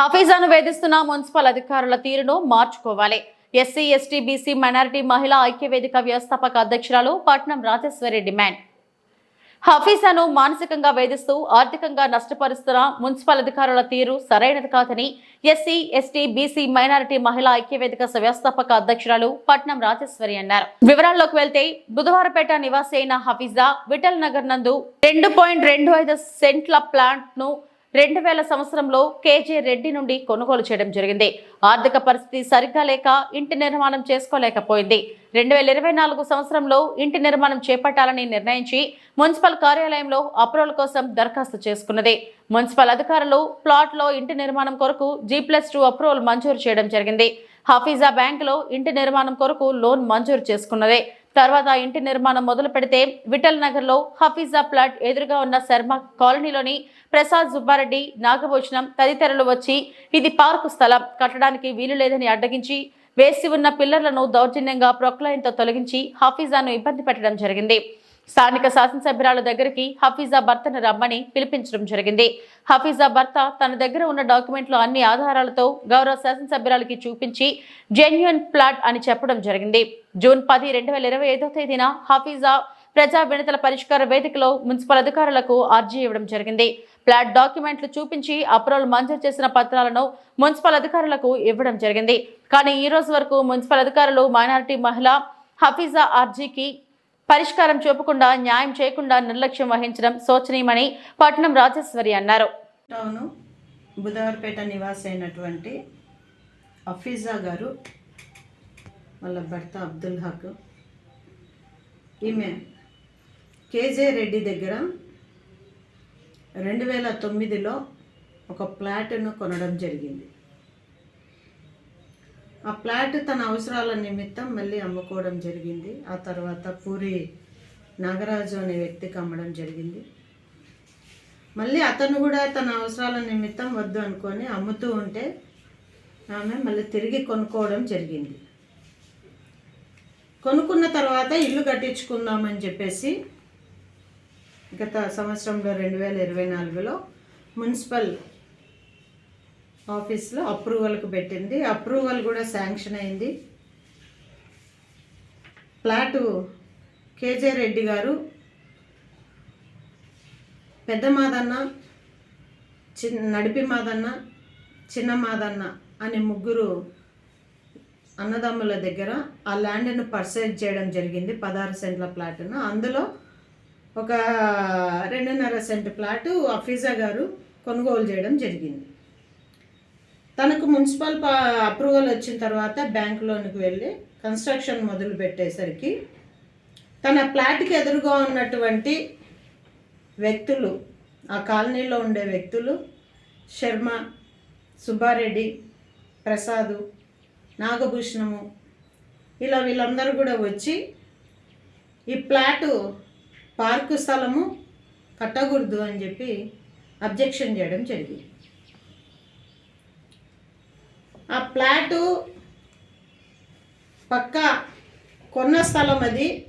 హఫీజాను వేధిస్తున్న మున్సిపల్ అధికారుల తీరును మార్చుకోవాలి. ఎస్సీ ఎస్టీ బీసీ మైనారిటీ మహిళా ఐక్యవేదిక వ్యవస్థాపక అధ్యక్షురాలు పట్నం రాజేశ్వరి డిమాండ్ హఫీజాను మానసికంగా వేధిస్తూ ఆర్థికంగా నష్టపరుస్తున్న మున్సిపల్ అధికారుల తీరు సరైనది కాదని ఎస్సీ ఎస్టీ బీసీ మైనారిటీ మహిళా ఐక్యవేదిక వ్యవస్థాపక అధ్యక్షురాలు పట్నం రాజేశ్వరి అన్నారు. వివరాల్లోకి వెళ్తే బుధవారపేట నివాసి అయిన హఫీజా విఠల్ నగర్ నందు రెండు పాయింట్ రెండు ఐదు సెంట్ల ప్లాంట్ను రెండు వేల సంవత్సరంలో కేజే రెడ్డి నుండి కొనుగోలు చేయడం జరిగింది. ఆర్థిక పరిస్థితి సరిగ్గా లేక ఇంటి నిర్మాణం చేసుకోలేకపోయింది. రెండు వేల ఇరవై నాలుగు సంవత్సరంలో ఇంటి నిర్మాణం చేపట్టాలని నిర్ణయించి మున్సిపల్ కార్యాలయంలో అప్రూవల్ కోసం దరఖాస్తు చేసుకున్నది. మున్సిపల్ అధికారులు ప్లాట్లో ఇంటి నిర్మాణం కొరకు జీ ప్లస్ టూ అప్రూవల్ మంజూరు చేయడం జరిగింది. హఫీజా బ్యాంకులో ఇంటి నిర్మాణం కొరకు లోన్ మంజూరు చేసుకున్నదే. తర్వాత ఇంటి నిర్మాణం మొదలు పెడితే విఠల్ నగర్లో హఫీజా ప్లాట్ ఎదురుగా ఉన్న శర్మ కాలనీలోని ప్రసాద్ సుబ్బారెడ్డి నాగభూషణం తదితరులు వచ్చి ఇది పార్కు స్థలం. కట్టడానికి వీలు లేదని అడ్డగించి వేసి ఉన్న పిల్లర్లను దౌర్జన్యంగా ప్రొక్లైన్తో తొలగించి హఫీజాను ఇబ్బంది పెట్టడం జరిగింది. స్థానిక శాసనసభ్యురాల దగ్గరికి హఫీజా భర్తను రమ్మని పిలిపించడం జరిగింది. హఫీజా భర్త తన దగ్గర ఉన్న డాక్యుమెంట్లు అన్ని ఆధారాలతో గౌరవ శాసనసభ్యురాలకి చూపించి జెన్యున్ ప్లాట్ అని చెప్పడం జరిగింది. జూన్ పది రెండు వేల ఇరవై ఐదో తేదీన హఫీజా ప్రజా వినతుల పరిష్కార వేదికలో మున్సిపల్ అధికారులకు అర్జీ ఇవ్వడం జరిగింది. ప్లాట్ డాక్యుమెంట్లు చూపించి అప్రోల్ మంజూరు చేసిన పత్రాలను మున్సిపల్ అధికారులకు ఇవ్వడం జరిగింది. కానీ ఈ రోజు వరకు మున్సిపల్ అధికారులు మైనారిటీ మహిళ హఫీజా అర్జీకి పరిష్కారం చూపకుండా న్యాయం చేయకుండా నిర్లక్ష్యం వహించడం శోచనీయమని పట్నం రాజేశ్వరి అన్నారు. టౌను బుధవారపేట నివాసి అయినటువంటి అఫీజా గారు వాళ్ళ భర్త అబ్దుల్ హక్ ఈమె కేజే రెడ్డి దగ్గర రెండు వేల తొమ్మిదిలో ఒక ప్లాట్ను కొనడం జరిగింది. ఆ ప్లాట్ తన అవసరాల నిమిత్తం మళ్ళీ అమ్ముకోవడం జరిగింది. ఆ తర్వాత పూరి నాగరాజు అనే వ్యక్తికి అమ్మడం జరిగింది. మళ్ళీ అతను కూడా తన అవసరాల నిమిత్తం వద్దు అనుకొని అమ్ముతూ ఉంటే ఆమె మళ్ళీ తిరిగి కొనుక్కోవడం జరిగింది. కొనుక్కున్న తర్వాత ఇల్లు కట్టించుకుందామని చెప్పేసి గత సంవత్సరంలో రెండు వేల ఇరవై నాలుగులో మున్సిపల్ ఆఫీస్లో అప్రూవల్కి పెట్టింది. అప్రూవల్ కూడా శాంక్షన్ అయింది. ప్లాటు కేజే రెడ్డి గారు పెద్ద మాదన్న చిన్న నడిపి మాదన్న చిన్న మాదన్న అనే ముగ్గురు అన్నదమ్ముల దగ్గర ఆ ల్యాండ్ను పర్చేజ్ చేయడం జరిగింది. పదహారు సెంట్ల ప్లాట్ను. అందులో ఒక రెండున్నర సెంట్ ప్లాటు అఫీజా గారు కొనుగోలు చేయడం జరిగింది. తనకు మున్సిపల్ అప్రూవల్ వచ్చిన తర్వాత బ్యాంక్ లోనికి వెళ్ళి కన్స్ట్రక్షన్ మొదలు పెట్టేసరికి తన ప్లాట్కి ఎదురుగా ఉన్నటువంటి వ్యక్తులు ఆ కాలనీలో ఉండే వ్యక్తులు శర్మ సుబ్బారెడ్డి ప్రసాదు నాగభూషణము ఇలా వీళ్ళందరూ కూడా వచ్చి ఈ ప్లాటు పార్కు స్థలము కట్టకూడదు అని చెప్పి అబ్జెక్షన్ చేయడం జరిగింది. ఆ ప్లాటు పక్క కొన్న స్థలం అది.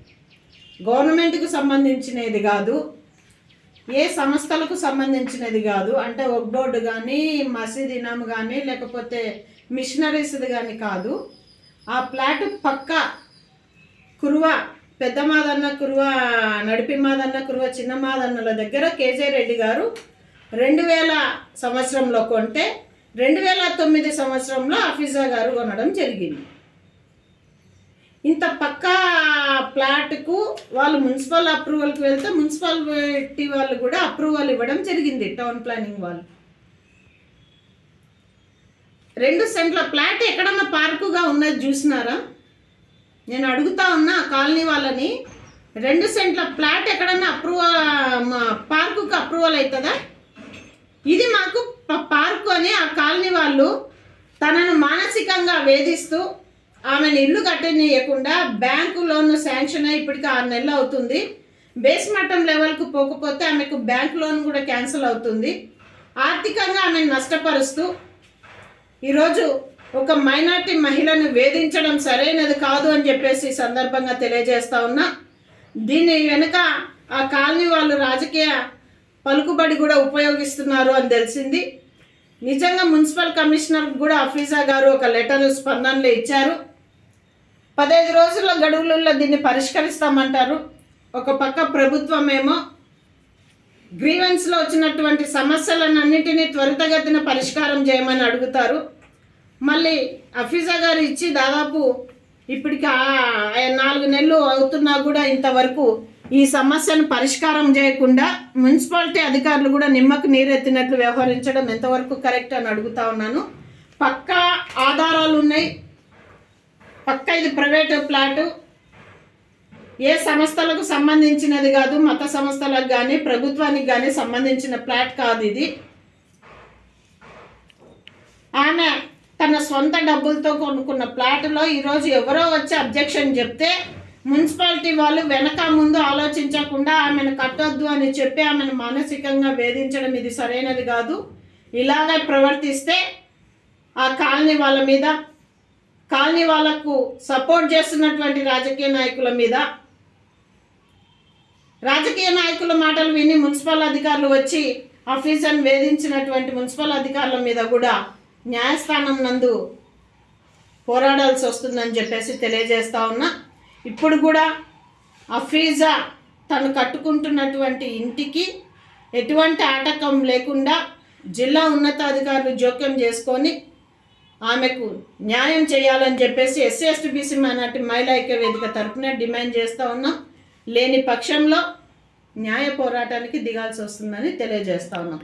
గవర్నమెంట్కు సంబంధించినది కాదు. ఏ సంస్థలకు సంబంధించినది కాదు. అంటే ఒక బోర్డు కానీ మసీద్ కానీ లేకపోతే మిషనరీస్ది కానీ కాదు. ఆ ప్లాట్ పక్క కురువ పెద్ద మాదన్న కురువ నడిపి మాదన్న కురువ చిన్న మాదన్నల దగ్గర కేజే రెడ్డి గారు రెండు వేల సంవత్సరంలో కొంటే రెండు వేల తొమ్మిది సంవత్సరంలో అఫీజా గారు కొనడం జరిగింది. ఇంత పక్కా ప్లాట్కు వాళ్ళు మున్సిపల్ అప్రూవల్కి వెళ్తే మున్సిపాలిటీ వాళ్ళు కూడా అప్రూవల్ ఇవ్వడం జరిగింది టౌన్ ప్లానింగ్ వాళ్ళు. రెండు సెంట్ల ప్లాట్ ఎక్కడన్నా పార్కుగా ఉన్నది చూసినారా? నేను అడుగుతా ఉన్నా ఆ కాలనీ వాళ్ళని రెండు సెంట్ల ప్లాట్ ఎక్కడన్నా అప్రూవల్ మా అప్రూవల్ అవుతుందా? ఇది మాకు ప- పార్కు అని ఆ కాలనీ వాళ్ళు తనను మానసికంగా వేధిస్తూ ఆమెను ఇల్లు కట్టనీయకుండా బ్యాంకు లోన్ శాంక్షన్ అయ్యి ఇప్పటికి ఆరు నెలలు అవుతుంది. బేస్ మట్టం లెవెల్కు పోకపోతే ఆమెకు బ్యాంక్ లోన్ కూడా క్యాన్సిల్ అవుతుంది. ఆర్థికంగా ఆమెను నష్టపరుస్తూ ఈరోజు ఒక మైనార్టీ మహిళను వేధించడం సరైనది కాదు అని చెప్పేసి సందర్భంగా తెలియజేస్తా ఉన్నా. దీని వెనుక ఆ కాలనీ వాళ్ళు రాజకీయ పలుకుబడి కూడా ఉపయోగిస్తున్నారు అని తెలిసింది. నిజంగా మున్సిపల్ కమిషనర్ కూడా అఫీజా గారు ఒక లెటర్ స్పందనలో ఇచ్చారు. పదహైదు రోజుల గడువులలో దీన్ని పరిష్కరిస్తామంటారు. ఒక పక్క ప్రభుత్వం ఏమో గ్రీవెన్స్లో వచ్చినటువంటి సమస్యలన్నింటినీ త్వరితగతిన పరిష్కారం చేయమని అడుగుతారు. మళ్ళీ అఫీజా గారు ఇచ్చి దాదాపు ఇప్పటికి నాలుగు నెలలు అవుతున్నా కూడా ఇంతవరకు ఈ సమస్యను పరిష్కారం చేయకుండా మున్సిపాలిటీ అధికారులు కూడా నిమ్మకు నీరెత్తినట్లు వ్యవహరించడం ఎంతవరకు కరెక్ట్ అని అడుగుతా ఉన్నాను. పక్కా ఆధారాలు ఉన్నాయి. పక్క ఇది ప్రైవేటు ప్లాటు. ఏ సంస్థలకు సంబంధించినది కాదు మత సంస్థలకు కానీ ప్రభుత్వానికి కానీ సంబంధించిన ప్లాట్ కాదు ఇది. ఆమె తన సొంత డబ్బులతో కొనుక్కున్న ప్లాట్లో ఈరోజు ఎవరో వచ్చి అబ్జెక్షన్ చెప్తే మున్సిపాలిటీ వాళ్ళు వెనక ముందు ఆలోచించకుండా ఆమెను కట్టొద్దు అని చెప్పి ఆమెను మానసికంగా వేధించడం ఇది సరైనది కాదు. ఇలాగే ప్రవర్తిస్తే ఆ కాలనీ వాళ్ళ మీద కాలనీ వాళ్ళకు సపోర్ట్ చేస్తున్నటువంటి రాజకీయ నాయకుల మీద రాజకీయ నాయకుల మాటలు విని మున్సిపల్ అధికారులు వచ్చి ఆఫీసర్ని వేధించినటువంటి మున్సిపల్ అధికారుల మీద కూడా న్యాయస్థానం నందు పోరాడాల్సి వస్తుందని చెప్పేసి తెలియజేస్తా ఉన్నా. ఇప్పుడు కూడా అఫీజా తను కట్టుకుంటున్నటువంటి ఇంటికి ఎటువంటి ఆటకం లేకుండా జిల్లా ఉన్నతాధికారులు జోక్యం చేసుకొని ఆమెకు న్యాయం చేయాలని చెప్పేసి ఎస్సీ ఎస్టీ బీసీ మైనార్టీ మహిళా ఐక్య వేదిక తరఫున డిమాండ్ చేస్తూ ఉన్నాం. లేని పక్షంలో న్యాయ పోరాటానికి దిగాల్సి వస్తుందని తెలియజేస్తా ఉన్నాం.